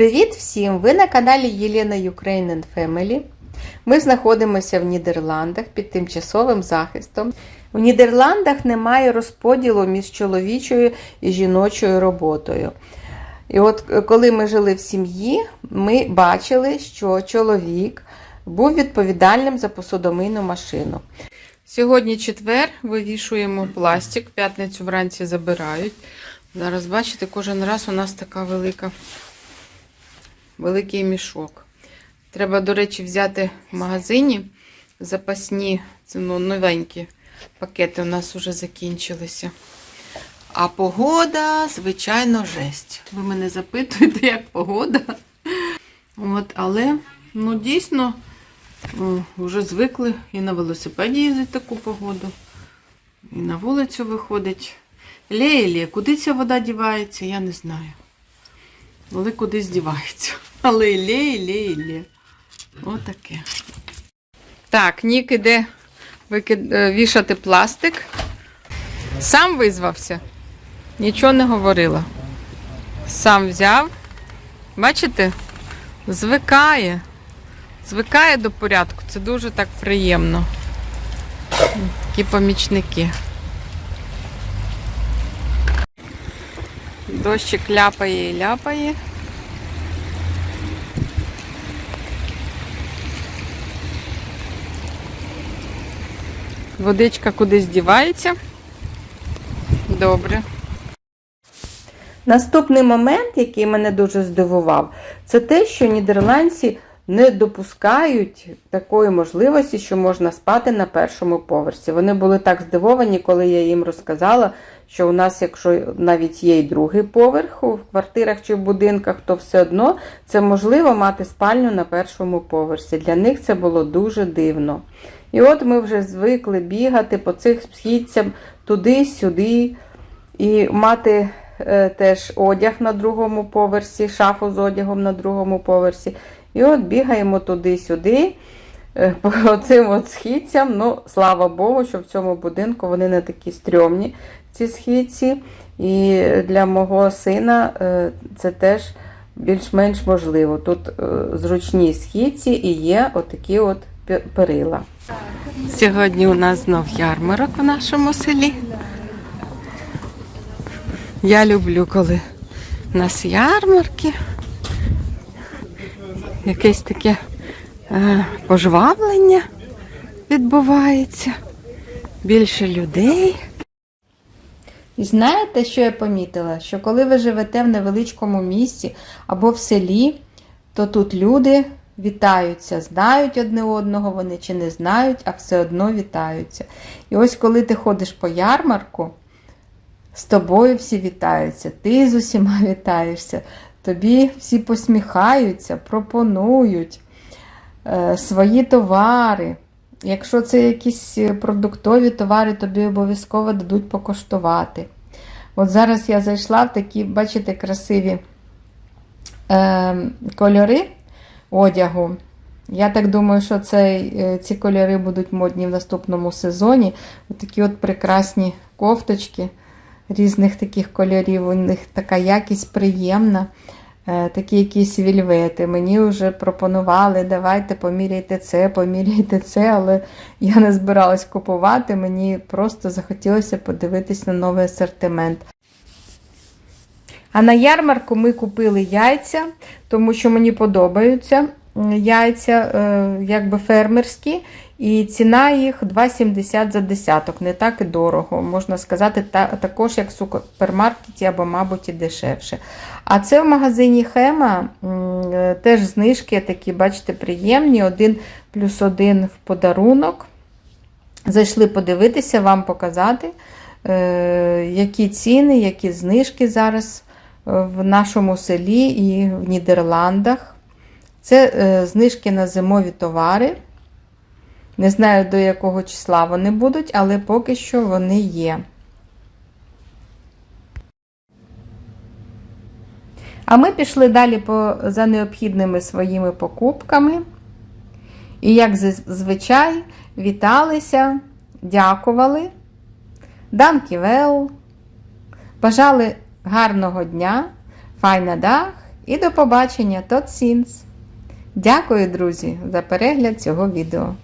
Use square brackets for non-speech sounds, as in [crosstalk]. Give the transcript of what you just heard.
Привіт всім! Ви на каналі Єлена Ukraine and Family. Ми знаходимося в Нідерландах під тимчасовим захистом. В Нідерландах немає розподілу між чоловічою і жіночою роботою. І от е, коли ми жили в сім'ї, ми бачили, що чоловік був відповідальним за посудомийну машину. Сьогодні четвер, вивішуємо пластик, п'ятницю вранці забирають. Зараз, бачите, кожен раз у нас така велика, великий мішок. Треба, до речі, взяти в магазині запасні, це ну, новенькі пакети у нас вже закінчилися. А погода, звичайно, жесть. Ви мене запитуєте, як погода. От, але, ну, дійсно, вже звикли і на велосипеді їздити таку погоду, і на вулицю виходить. Лє-лє, куди ця вода дівається, я не знаю. Але кудись дівається. Але лє, лє, лє. Отаке. Так, Нік іде викид... е, вішати пластик. Сам визвався. Нічого не говорила. Сам взяв. Бачите? Звикає. Звикає до порядку. Це дуже так приємно. Такі помічники. Дощик ляпає і ляпає. Водичка кудись дівається. Добре. Наступний момент, який мене дуже здивував, це те, що нідерландці не допускають такої можливості, що можна спати на першому поверсі. Вони були так здивовані, коли я їм розказала, що у нас, якщо навіть є й другий поверх у квартирах чи в будинках, то все одно це можливо мати спальню на першому поверсі. Для них це було дуже дивно. І от ми вже звикли бігати по цих східцям туди-сюди і мати е, теж одяг на другому поверсі, шафу з одягом на другому поверсі. І от бігаємо туди-сюди, е, [laughs] по цим от східцям. Ну, слава Богу, що в цьому будинку вони не такі стрьомні, ці східці. І для мого сина е, це теж більш-менш можливо. Тут е, зручні східці і є отакі от перила. Сьогодні у нас знов ярмарок у нашому селі. Я люблю, коли у нас ярмарки. Якесь таке е, пожвавлення відбувається. Більше людей. І знаєте, що я помітила? Що коли ви живете в невеличкому місті або в селі, то тут люди вітаються, знають одне одного, вони чи не знають, а все одно вітаються. І ось коли ти ходиш по ярмарку, з тобою всі вітаються, ти з усіма [laughs] вітаєшся, тобі всі посміхаються, пропонують е, свої товари. Якщо це якісь е, продуктові товари, тобі обов'язково дадуть покоштувати. От зараз я зайшла в такі, бачите, красиві е, кольори одягу. Я так думаю, що це, е, ці кольори будуть модні в наступному сезоні. Такі от прекрасні кофточки різних таких кольорів. У них така якість приємна. Е, Такі якісь вільвети. Мені вже пропонували, давайте поміряйте це, поміряйте це, але я не збиралась купувати. Мені просто захотілося подивитись на новий асортимент. А на ярмарку ми купили яйця, тому що мені подобаються яйця, е, якби фермерські, і ціна їх 2,70 за десяток, не так і дорого. Можна сказати, та, також як в супермаркеті або, мабуть, і дешевше. А це в магазині Хема е, теж знижки такі, бачите, приємні. Один плюс один в подарунок. Зайшли подивитися, вам показати, е, які ціни, які знижки зараз в нашому селі і в Нідерландах. Це е, знижки на зимові товари. Не знаю, до якого числа вони будуть, але поки що вони є. А ми пішли далі по, за необхідними своїми покупками. І, як зазвичай, віталися, дякували, данківел, бажали гарного дня, файна дах І до побачення, тот сінс! Дякую, друзі, за перегляд цього відео.